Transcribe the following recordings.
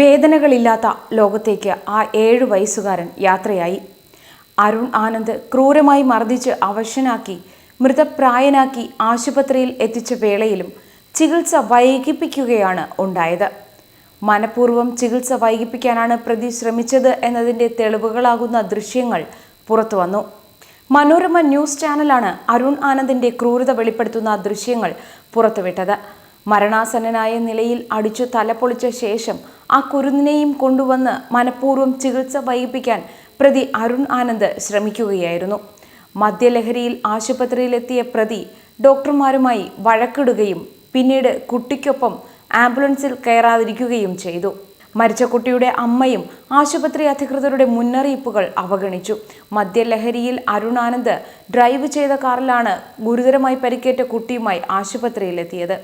വേദനകളില്ലാത്ത ലോകത്തേക്ക് ആ ഏഴു വയസ്സുകാരൻ യാത്രയായി. അരുൺ ആനന്ദ് ക്രൂരമായി മർദ്ദിച്ച് അവശനാക്കി മൃതപ്രായനാക്കി ആശുപത്രിയിൽ എത്തിച്ച വേളയിലും ചികിത്സ വൈകിപ്പിക്കുകയാണ് ഉണ്ടായത്. മനഃപൂർവം ചികിത്സ വൈകിപ്പിക്കാനാണ് പ്രതി ശ്രമിച്ചത് എന്നതിന്റെ തെളിവുകളാകുന്ന ദൃശ്യങ്ങൾ പുറത്തുവന്നു മനോരമ ന്യൂസ് ചാനലാണ് അരുൺ ആനന്ദിന്റെ ക്രൂരത വെളിപ്പെടുത്തുന്ന ദൃശ്യങ്ങൾ പുറത്തുവിട്ടത്. മരണാസന്നനായ നിലയിൽ അടിച്ചു തലപൊളിച്ച ശേഷം ആ കുരുന്നിനെയും കൊണ്ടുവന്ന് മനഃപൂർവം ചികിത്സ വൈകിപ്പിക്കാൻ പ്രതി അരുൺ ആനന്ദ് ശ്രമിക്കുകയായിരുന്നു. മദ്യലഹരിയിൽ ആശുപത്രിയിലെത്തിയ പ്രതി ഡോക്ടർമാരുമായി വഴക്കിടുകയും പിന്നീട് കുട്ടിക്കൊപ്പം ആംബുലൻസിൽ കയറാതിരിക്കുകയും ചെയ്തു. മരിച്ച കുട്ടിയുടെ അമ്മയും ആശുപത്രി അധികൃതരുടെ മുന്നറിയിപ്പുകൾ അവഗണിച്ചു. മദ്യലഹരിയിൽ അരുണാനന്ദ് ഡ്രൈവ് ചെയ്ത കാറിലാണ് ഗുരുതരമായി പരിക്കേറ്റ കുട്ടിയുമായി ആശുപത്രിയിലെത്തിയത്.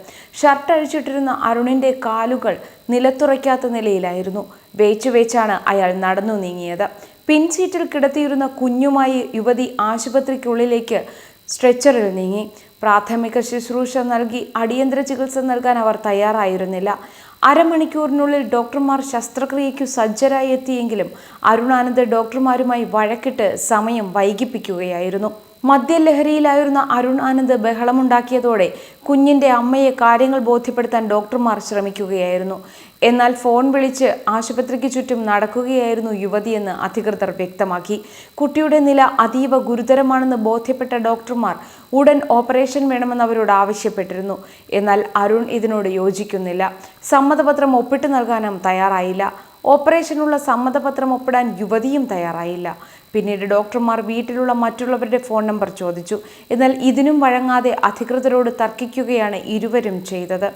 ഷർട്ട് അഴിച്ചിട്ടിരുന്ന അരുണിന്റെ കാലുകൾ നിലത്തുറയ്ക്കാത്ത നിലയിലായിരുന്നു. വേച്ചു വേച്ചാണ് അയാൾ നടന്നു നീങ്ങിയത്. പിൻസീറ്റിൽ കിടത്തിയിരുന്ന കുഞ്ഞുമായി യുവതി ആശുപത്രിക്കുള്ളിലേക്ക് സ്ട്രെച്ചറിൽ നീങ്ങി. പ്രാഥമിക ശുശ്രൂഷ നൽകി അടിയന്തര ചികിത്സ നൽകാൻ അവർ തയ്യാറായിരുന്നില്ല. അരമണിക്കൂറിനുള്ളിൽ ഡോക്ടർമാർ ശസ്ത്രക്രിയയ്ക്കു സജ്ജരായി എത്തിയെങ്കിലും അരുണാനന്ദ് ഡോക്ടർമാരുമായി വഴക്കിട്ട് സമയം വൈകിപ്പിക്കുകയായിരുന്നു. മദ്യലഹരിയിലായിരുന്ന അരുൺ ആനന്ദ് ബഹളമുണ്ടാക്കിയതോടെ കുഞ്ഞിന്റെ അമ്മയെ കാര്യങ്ങൾ ബോധ്യപ്പെടുത്താൻ ഡോക്ടർമാർ ശ്രമിക്കുകയായിരുന്നു. എന്നാൽ ഫോൺ വിളിച്ച് ആശുപത്രിക്ക് ചുറ്റും നടക്കുകയായിരുന്നു യുവതിയെന്ന് അധികൃതർ വ്യക്തമാക്കി. കുട്ടിയുടെ നില അതീവ ഗുരുതരമാണെന്ന് ബോധ്യപ്പെട്ട ഡോക്ടർമാർ ഉടൻ ഓപ്പറേഷൻ വേണമെന്ന് അവരോട് ആവശ്യപ്പെട്ടിരുന്നു. എന്നാൽ അരുൺ ഇതിനോട് യോജിക്കുന്നില്ല. സമ്മതപത്രം ഒപ്പിട്ട് നൽകാനും തയ്യാറായില്ല. ഓപ്പറേഷനുള്ള സമ്മതപത്രം ഒപ്പിടാൻ യുവതിയും തയ്യാറായില്ല. പിന്നീട് ഡോക്ടർമാർ വീട്ടിലുള്ള മറ്റുള്ളവരുടെ ഫോൺ നമ്പർ ചോദിച്ചു. എന്നാൽ ഇതിനും വഴങ്ങാതെ അധികൃതരോട് തർക്കിക്കുകയാണ് ഇരുവരും ചെയ്തത്.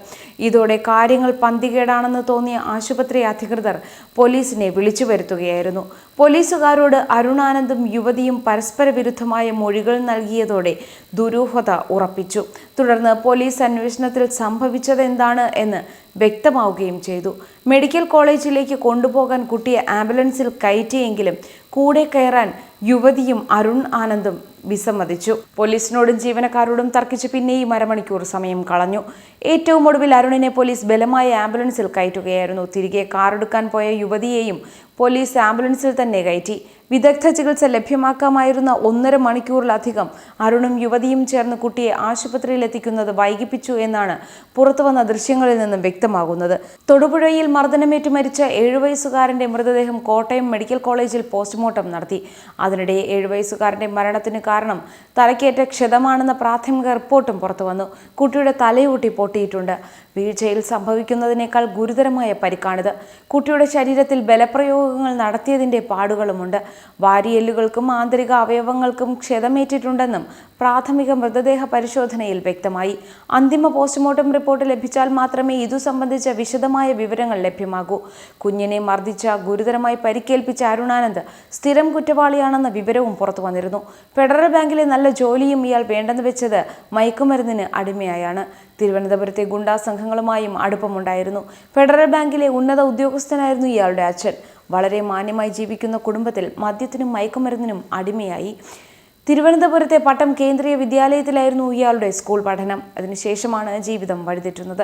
ഇതോടെ കാര്യങ്ങൾ പന്തികേടാണെന്ന് തോന്നിയ ആശുപത്രി അധികൃതർ പോലീസിനെ വിളിച്ചു വരുത്തുകയായിരുന്നു. പോലീസുകാരോട് അരുണാനന്ദും യുവതിയും പരസ്പര വിരുദ്ധമായ മൊഴികൾ നൽകിയതോടെ ദുരൂഹത ഉറപ്പിച്ചു. തുടർന്ന് പോലീസ് അന്വേഷണത്തിൽ സംഭവിച്ചതെന്താണ് എന്ന് വ്യക്തമാവുകയും ചെയ്തു. മെഡിക്കൽ കോളേജിലേക്ക് കൊണ്ടുപോകാൻ കുട്ടിയെ ആംബുലൻസിൽ കയറ്റിയെങ്കിലും കൂടെ കയറാൻ യുവതിയും അരുൺ ആനന്ദും വിസമ്മതിച്ചു. പോലീസിനോടും ജീവനക്കാരോടും തർക്കിച്ച് പിന്നെയും അരമണിക്കൂർ സമയം കളഞ്ഞു. ഏറ്റവും ഒടുവിൽ അരുണിനെ പോലീസ് ബലമായ ആംബുലൻസിൽ കയറ്റുകയായിരുന്നു. തിരികെ കാറെടുക്കാൻ പോയ യുവതിയെയും പോലീസ് ആംബുലൻസിൽ തന്നെ കയറ്റി. വിദഗ്ധ ചികിത്സ ലഭ്യമാക്കാമായിരുന്ന ഒന്നര മണിക്കൂറിലധികം അരുണും യുവതിയും ചേർന്ന് കുട്ടിയെ ആശുപത്രിയിൽ എത്തിക്കുന്നത് വൈകിപ്പിച്ചു എന്നാണ് പുറത്തുവന്ന ദൃശ്യങ്ങളിൽ നിന്നും വ്യക്തമാകുന്നത്. തൊടുപുഴയിൽ മർദ്ദനമേറ്റ് മരിച്ച ഏഴു വയസ്സുകാരന്റെ മൃതദേഹം കോട്ടയം മെഡിക്കൽ കോളേജിൽ പോസ്റ്റ്മോർട്ടം നടത്തി. അതിനിടെ ഏഴു വയസ്സുകാരന്റെ മരണത്തിന് കാരണം തലക്കേറ്റ ക്ഷതമാണെന്ന പ്രാഥമിക റിപ്പോർട്ടും പുറത്തുവന്നു കുട്ടിയുടെ തലയൂട്ടി പൊട്ടിയിട്ടുണ്ട്. വീഴ്ചയിൽ സംഭവിക്കുന്നതിനേക്കാൾ ഗുരുതരമായ പരിക്കാണിത്. കുട്ടിയുടെ ശരീരത്തിൽ ബലപ്രയോഗങ്ങൾ നടത്തിയതിന്റെ പാടുകളുമുണ്ട്. വാരിയെല്ലുകൾക്കും ആന്തരിക അവയവങ്ങൾക്കും ക്ഷതമേറ്റിട്ടുണ്ടെന്നും പ്രാഥമിക മൃതദേഹ പരിശോധനയിൽ വ്യക്തമായി. അന്തിമ പോസ്റ്റ്മോർട്ടം റിപ്പോർട്ട് ലഭിച്ചാൽ മാത്രമേ ഇതു സംബന്ധിച്ച വിശദമായ വിവരങ്ങൾ ലഭ്യമാകൂ. കുഞ്ഞിനെ മർദ്ദിച്ച ഗുരുതരമായി പരിക്കേൽപ്പിച്ച അരുണാനന്ദ് സ്ഥിരം കുറ്റവാളിയാണെന്ന വിവരവും പുറത്തു വന്നിരുന്നു. ഫെഡറൽ ബാങ്കിലെ നല്ല ജോലിയും ഇയാൾ വേണ്ടെന്ന് വെച്ചത് മയക്കുമരുന്നിന് അടിമയായാണ്. തിരുവനന്തപുരത്തെ ഗുണ്ടാ സംഘങ്ങളുമായും അടുപ്പമുണ്ടായിരുന്നു. ഫെഡറൽ ബാങ്കിലെ ഉന്നത ഉദ്യോഗസ്ഥനായിരുന്നു ഇയാളുടെ അച്ഛൻ. വളരെ മാന്യമായി ജീവിക്കുന്ന കുടുംബത്തിൽ മദ്യത്തിനും മയക്കുമരുന്നിനും അടിമയായി. തിരുവനന്തപുരത്തെ പട്ടം കേന്ദ്രീയ വിദ്യാലയത്തിലായിരുന്നു ഇയാളുടെ സ്കൂൾ പഠനം. അതിനുശേഷമാണ് ജീവിതം വഴിതെറ്റുന്നത്.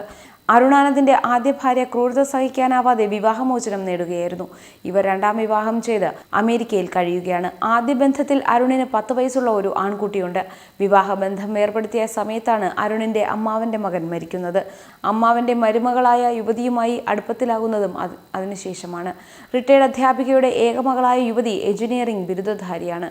അരുണാനന്ദിന്റെ ആദ്യ ഭാര്യ ക്രൂരത സഹിക്കാനാവാതെ വിവാഹമോചനം നേടുകയായിരുന്നു. ഇവർ രണ്ടാം വിവാഹം ചെയ്ത് അമേരിക്കയിൽ കഴിയുകയാണ്. ആദ്യ ബന്ധത്തിൽ അരുണിന് പത്ത് വയസ്സുള്ള ഒരു ആൺകുട്ടിയുണ്ട്. വിവാഹബന്ധം ഏർപ്പെടുത്തിയ സമയത്താണ് അരുണിന്റെ അമ്മാവന്റെ മകൻ മരിക്കുന്നത്. അമ്മാവന്റെ മരുമകളായ യുവതിയുമായി അടുപ്പത്തിലാകുന്നതും അതിനുശേഷമാണ്. റിട്ടയർഡ് അധ്യാപികയുടെ ഏകമകളായ യുവതി എഞ്ചിനീയറിംഗ് ബിരുദധാരിയാണ്.